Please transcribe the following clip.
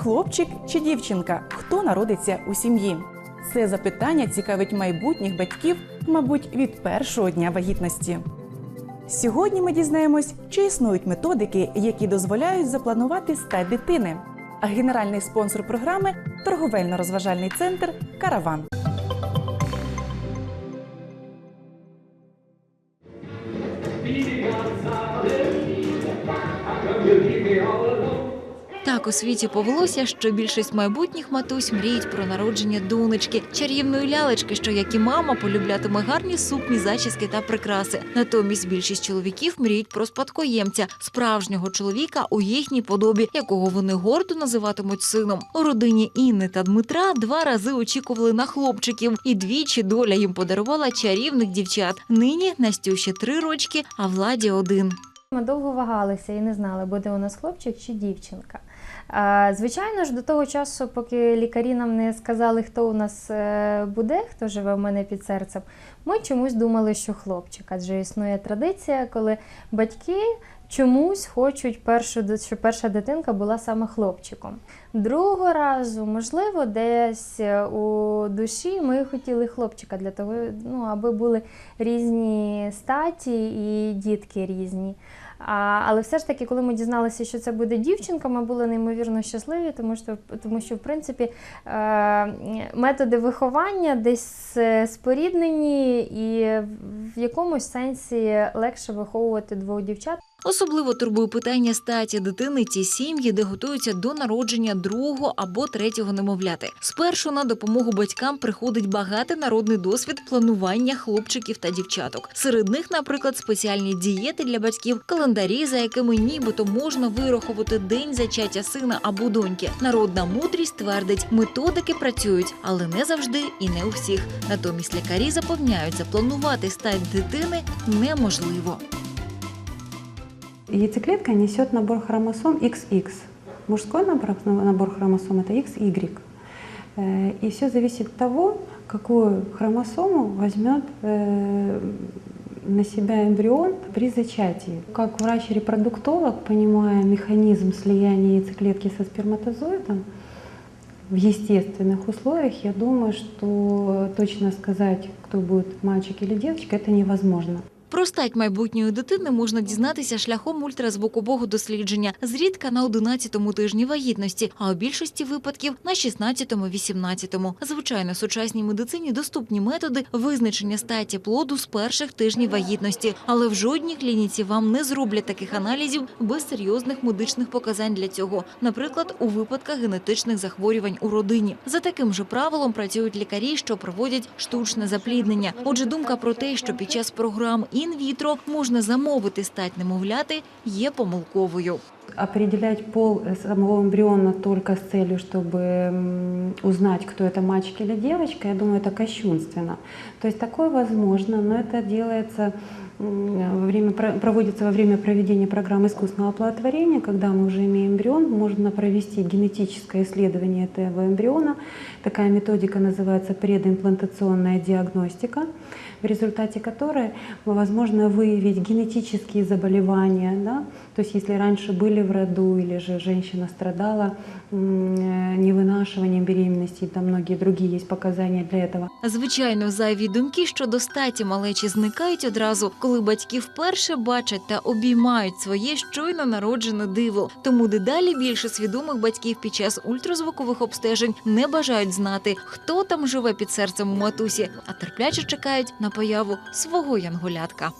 хлопчик чи дівчинка, хто народиться у сім'ї? Це запитання цікавить майбутніх батьків, мабуть, від першого дня вагітності. Сьогодні ми дізнаємось, чи існують методики, які дозволяють запланувати стать дитини. А генеральний спонсор програми торговельно-розважальний центр Караван. Так у світі повелося, що більшість майбутніх матусь мріють про народження донечки, чарівної лялечки, що як і мама полюблятиме гарні сукні, зачіски та прикраси. Натомість більшість чоловіків мріють про спадкоємця, справжнього чоловіка у їхній подобі, якого вони гордо називатимуть сином. У родині Інни та Дмитра два рази очікували на хлопчиків, і двічі доля їм подарувала чарівних дівчат. Нині Настюші три рочки, а владі один. Ми довго вагалися і не знали, буде у нас хлопчик чи дівчинка. Звичайно ж, до того часу, поки лікарі нам не сказали, хто у нас е, буде, хто живе в мене під серцем, ми чомусь думали, що хлопчик. Адже існує традиція, коли батьки чомусь хочуть, першу, щоб перша дитинка була саме хлопчиком. Другого разу, можливо, десь е, у душі ми хотіли хлопчика для того, ну, аби були різні статі і дітки різні. А, але все ж таки, коли ми дізналися, що це буде дівчинка, ми були неймовірно щасливі, тому що, тому що в принципі, е, методи виховання десь е, споріднені, і в якомусь сенсі легше виховувати двох дівчат. Особливо турбує питання статі дитини ті сім'ї, де готуються до народження другого або третього немовляти. Спершу на допомогу батькам приходить багатий народний досвід планування хлопчиків та дівчаток. Серед них, наприклад, спеціальні дієти для батьків, календарі, за якими нібито можна вирахувати день зачаття сина або доньки. Народна мудрість твердить, методики працюють, але не завжди і не у всіх. Натомість лікарі запевняють, запланувати стать дитини неможливо. Яйцеклетка несет набор хромосом XX. Мужской набор, набор хромосом это XY. Э, И все зависит от того, какую хромосому возьмет э, на себя эмбрион при зачатии. Как врач-репродуктолог, понимая механизм слияния яйцеклетки со сперматозоидом, в естественных условиях, я думаю, что точно сказать, кто будет мальчик или девочка, это невозможно. Про стать майбутньої дитини можна дізнатися шляхом ультразвукового дослідження, зрідка на 11-му тижні вагітності, а у більшості випадків на 16-му, 18-му. Звичайно, сучасній медицині доступні методи визначення статі плоду з перших тижнів вагітності, але в жодній клініці вам не зроблять таких аналізів без серйозних медичних показань для цього, наприклад, у випадках генетичних захворювань у родині. За таким же правилом працюють лікарі, що проводять штучне запліднення. Отже, думка про те, що під час програм інвітро можна замовити стать немовляти, є помилковою. Определять пол э, самого эмбриона только с целью, чтобы м, узнать, кто это мальчик или девочка, я думаю, это кощунственно. То есть такое возможно, но это делается м, во время, про- проводится во время проведения программы искусственного оплодотворения, когда мы уже имеем эмбрион, можно провести генетическое исследование этого эмбриона. Такая методика называется предимплантационная диагностика, В результате которой возможно выявить генетические заболевания, да? то есть если раньше были в роду или же женщина страдала м, э, невынашиванием беременности, и там многие другие есть показания для этого, Звичайно, зайві думки щодо статі малечі зникають одразу, коли батьки вперше бачать та обіймають своє щойно народжене диво. Тому дедалі більше свідомих батьків під час ультразвукових обстежень не бажають знати, хто там живе під серцем у матусі, а терпляче чекають на появу свого янголятка.